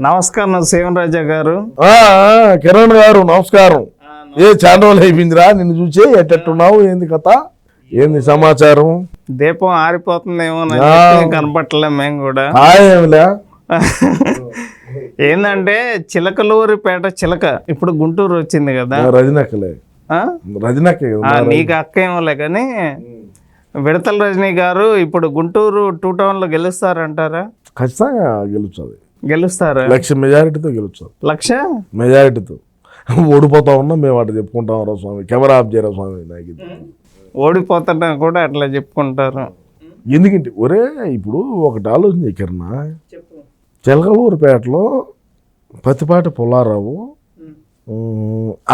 నమస్కారం శివరాజా గారు. ఆ, ఆ, కిరణ్ గారు నమస్కారం. ఏ చాలా రోజులు అయిపోయిందిరా? నిన్ను చూసి ఎట్టెట్టున్నావు? ఏంది కథ? ఏంది సమాచారం? దీపం ఆరిపోతుందేమో ఆ. కనపట్లే మేము కూడా. ఆయమలే ఏంటంటే చిలకలూరిపేట చిలక. ఇప్పుడు గుంటూరు వచ్చింది కదా. రజనక్కలే. ఆ? రజనక్క ఆ, నీకు అక్క ఏమోలే కానీ విడతల రజనీ గారు ఇప్పుడు గుంటూరు టూ టౌన్లో గెలుస్తారంటారా? ఖచ్చితంగా గెలుస్తుంది. గెలుస్తారా? లక్ష మెజారిటీతో గెలుస్తుంది లక్ష? మెజారిటీతో. ఓడిపోతా ఉన్నా మేము అట్లా చెప్పుకుంటాం రా స్వామి. కెమెరా ఆఫ్ చేయరా స్వామి నాకు ఇది. ఓడిపోతున్నా కూడా అట్లా చెప్పుకుంటారు. ఎందుకంటే ఒరే ఇప్పుడు ఒకటి ఆలోచన కిరణ్. చిలకలూరుపేటలో పత్తిపాటి పుల్లారావు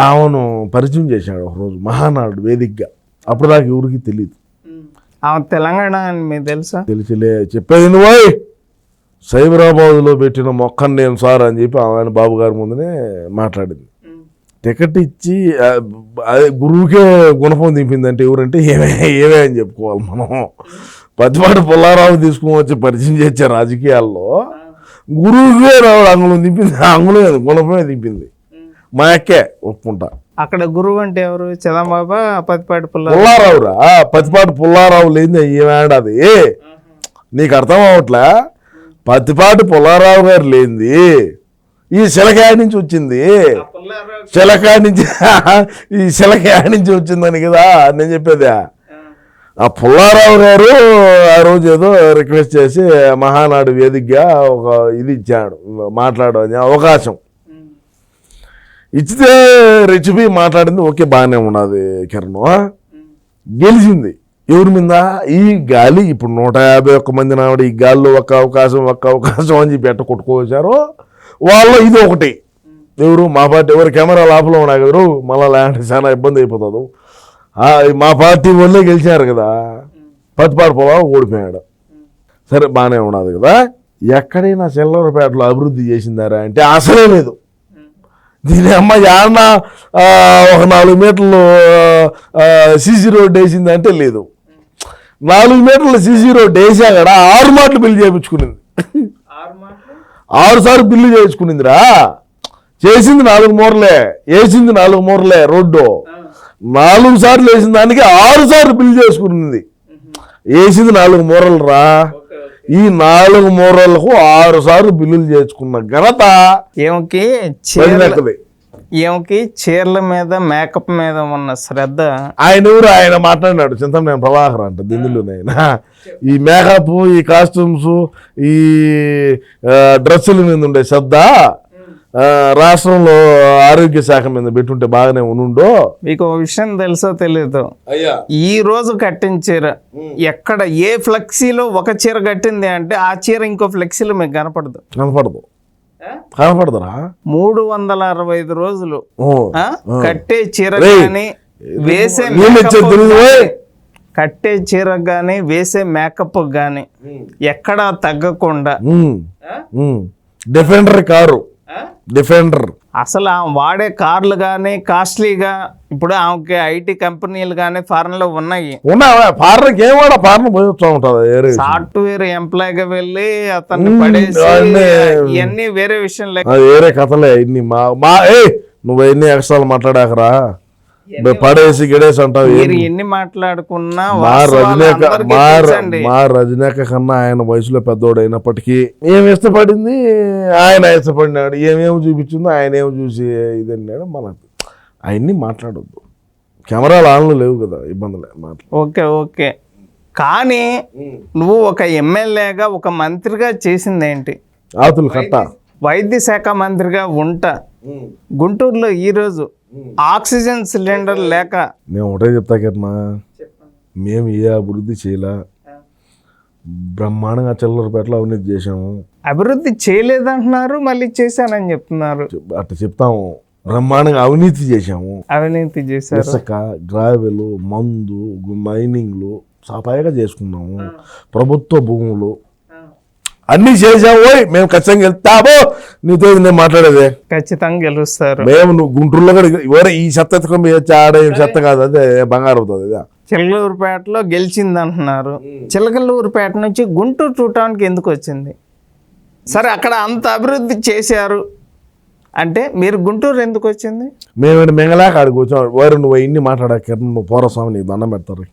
ఆమెను పరిచయం చేశాడు ఒకరోజు మహానాడు వేదికగా. అప్పుడు నాకు ఎవరికి తెలియదు ఆమె తెలంగాణ అని మీకు తెలుసా? తెలిసిలే చెప్పేది నువ్వు సైబరాబాద్లో పెట్టిన మొక్కను నేను సార్ అని చెప్పి ఆమె బాబు గారి ముందునే మాట్లాడింది. టికెట్ ఇచ్చి గురువుకే గుణపం దింపిందంటే ఎవరంటే ఏమే ఏమే అని చెప్పుకోవాలి మనం. పత్తిపాటి పుల్లారావు తీసుకుని వచ్చి పరిచయం చేసే రాజకీయాల్లో గురువుకే రావడం అంగుళం దింపింది. అంగుళం గుణపమే దింపింది. మా అక్కే ఒప్పుకుంటా. అక్కడ గురువు అంటే ఎవరు? చదమ్బాబా పతిపాటి పుల్ల పుల్లారావురా? పత్తిపాటి పుల్లారావు లేని ఏమాడది నీకు అర్థం అవట్లే పత్తిపాటి పుల్లారావు గారు లేనిది. ఈ శిలకాయ నుంచి వచ్చింది. శిలకాయ నుంచి ఈ శిలకాయ నుంచి వచ్చిందని కదా నేను చెప్పేది. ఆ. పుల్లారావు గారు ఆ రోజు ఏదో రిక్వెస్ట్ చేసి మహానాడు వేదికగా ఒక ఇది ఇచ్చాడు మాట్లాడని అవకాశం. ఇచ్చితే రెచ్చిపి మాట్లాడింది ఓకే బాగానే ఉన్నది కిరణ్. గెలిచింది. ఎవరి మీద? ఈ గాలి. ఇప్పుడు నూట యాభై ఒక్క మంది నావిడ ఈ గాలిలో ఒక్క అవకాశం ఒక్క అవకాశం అని చెప్పి ఎట్ట కొట్టుకోవచ్చారో వాళ్ళు ఇది ఒకటి. ఎవరు? మా పార్టీ ఎవరు? కెమెరా లోపల ఉన్నాయి కదా మళ్ళీ లేదంటే చాలా ఇబ్బంది అయిపోతుంది. మా పార్టీ వాళ్ళే గెలిచారు కదా. పత్తిపాడు పొలం ఓడిపోయాడు. సరే బాగానే ఉన్నది కదా. ఎక్కడైనా చిల్లరపేటలో అభివృద్ధి చేసిందారా అంటే అసలే లేదు. దీని అమ్మ యాన్న ఒక నాలుగు మీటర్లు సీసీ రోడ్డు వేసిందంటే లేదు. నాలుగు మీటర్ల సీసీ రోడ్ వేసా కదా ఆరు మాటలు బిల్లు చేయించుకునింది. ఆరు సార్లు బిల్లు చేయించుకునిందిరా. చేసింది నాలుగు మూరలే వేసింది నాలుగు మూరలే రోడ్డు. నాలుగు సార్లు వేసిన దానికి ఆరు సార్లు బిల్లు చేసుకునింది. వేసింది నాలుగు మూరలు రా ఈ నాలుగు మూరలకు ఆరు సార్లు బిల్లులు చేసుకున్న ఘనత ఏమకి ఏమకి? చీరల మీద మేకప్ మీద ఉన్న శ్రద్ధ. ఆయన ఎవరు ఆయన మాట్లాడినాడు. చింతమనేని ప్రభాకర్ అంట దిందులోనే ఆయన ఈ మేకప్ ఈ కాస్ట్యూమ్స్ ఈ డ్రెస్సుల మీద ఉండే శ్రద్ధ రాష్ట్రంలో ఆరోగ్య శాఖ మీద పెట్టుంటే బాగానే ఉనుండో మీకు ఒక విషయం తెలుసో తెలీదు? అయ్యా. ఈ రోజు కట్టిన చీర ఎక్కడ ఏ ఫ్లెక్సీలో ఒక చీర కట్టింది అంటే ఆ చీర ఇంకో ఫ్లెక్సీలో మీకు కనపడదు. కనపడదు. కనపడదురా మూడు వందల అరవై ఐదు రోజులు? కట్టే చీర. కానీ వేసే. కట్టే చీర కానీ వేసే మేకప్ కానీ ఎక్కడా తగ్గకుండా. Defender car Defender. అసలు ఆమె వాడే కార్లు కానీ కాస్ట్లీగా ఇప్పుడు ఆమెకి ఐటీ కంపెనీలు కానీ ఉన్నాయి. ఏం వాడా? ఫారెన్ పోయి వస్తూ ఉంటుంది ఏరే సాఫ్ట్వేర్ ఎంప్లాయ్గా వెళ్ళి అతన్ని పడేసి. ఇవన్నీ వేరే విషయం లేక అది వేరే కథలే ఇన్ని మా మా ఏ నువ్వు ఎన్ని ఎక్స్ట్రాలు మాట్లాడాకరా? పడేసి గిడేసి అంటావు ఎన్ని మాట్లాడుకున్నా మా రజనీక మా. మా రజనీక కన్నా ఆయన వయసులో పెద్దోడు అయినప్పటికీ ఏం ఇష్టపడింది? ఆయన ఇష్టపడినాడు. ఏమేమి చూపించిందో ఆయన ఏమి చూసి ఇది అన్నాడు. మనకు అవన్నీ మాట్లాడొద్దు. కెమెరాలు ఆన్లో లేవు కదా ఇబ్బందులే మాట్లా ఓకే ఓకే. కానీ నువ్వు ఒక ఎమ్మెల్యేగా ఒక మంత్రిగా చేసింది ఏంటి ఆతులు కట్ట. వైద్య శాఖ మంత్రిగా ఉంటా. గుంటూరులో ఈరోజు ఆక్సిజన్ సిలిండర్ లేక నేను ఒకటే చెప్తా కిరణా మేము ఏ అభివృద్ధి చేయలే? బ్రహ్మాండంగా చిల్లరపేటలో అవినీతి చేసాము అభివృద్ధి చేయలేదంటున్నారు మళ్ళీ చేశానని చెప్తున్నారు. చెప్- అట్లా చెప్తాము. బ్రహ్మాండంగా అవినీతి చేశాము. అవినీతి చేశారు. ఇసుక గ్రావెలు మందు మైనింగ్లు సపాయగా చేసుకున్నాము. ప్రభుత్వ భూములు అన్నీ చేసాము ఓయ్ మేము ఖచ్చితంగా వెళ్తాము నీతో నేను మాట్లాడేదే. ఖచ్చితంగా గెలుస్తారు. మేము నువ్వు గుంటూరులో కూడా ఎవరే ఈ చెత్త పోయి ఆడే చెత్త కాదు అదే బంగారు అవుతుంది. చిలకలూరుపేటలో గెలిచింది అంటున్నారు చిలకలూరుపేట నుంచి గుంటూరు చూడటానికి ఎందుకు వచ్చింది? సరే అక్కడ అంత అభివృద్ధి చేశారు. అంటే మీరు గుంటూరు ఎందుకు వచ్చింది? మేము మెంగళాక ఆడికి వచ్చాం. వారు నువ్వు ఇన్ని మాట్లాడా కిరణ్ నువ్వు పోరస్వామి నీకు దండం పెడతారు.